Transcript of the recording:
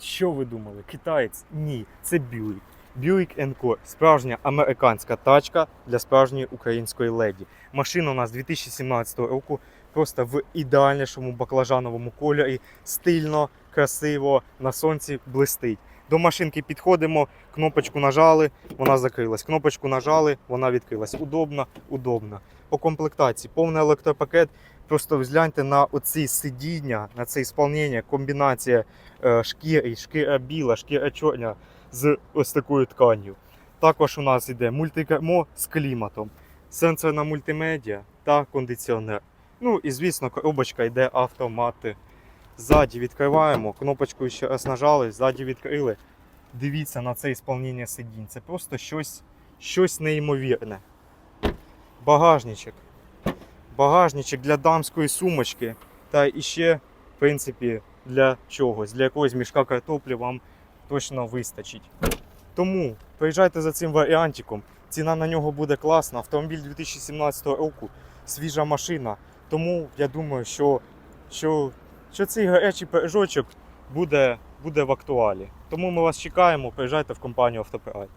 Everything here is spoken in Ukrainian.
Що ви думали? Китаєць? Ні, це Buick. Buick Co. Справжня американська тачка для справжньої української леді. Машина у нас 2017 року, просто в ідеальнішому баклажановому кольорі, стильно, красиво, на сонці блистить. До машинки підходимо, кнопочку нажали, вона закрилась. Кнопочку нажали, вона відкрилась. Удобно, удобно. По комплектації повний електропакет. Просто згляньте на оці сидіння, на це ісполнення, комбінація е, шкіри, шкіра біла, шкіра чорна з ось такою тканью. Також у нас йде мультикермо з кліматом, сенсорна мультимедіа та кондиціонер. Ну і звісно, коробочка йде автомати. Ззаді відкриваємо, кнопочку ще раз нажали, ззаді відкрили. Дивіться на це ісполнення сидінь. Це просто щось, щось неймовірне. Багажничок. Багажничок для дамської сумочки. Та іще, в принципі, для чогось, для якогось мішка картоплі вам точно вистачить. Тому приїжджайте за цим варіантиком. Ціна на нього буде класна. Автомобіль 2017 року, свіжа машина. Тому я думаю, що, що, що цей гарячий пиріжочок буде, буде в актуалі. Тому ми вас чекаємо. Приїжджайте в компанію Автопрайд.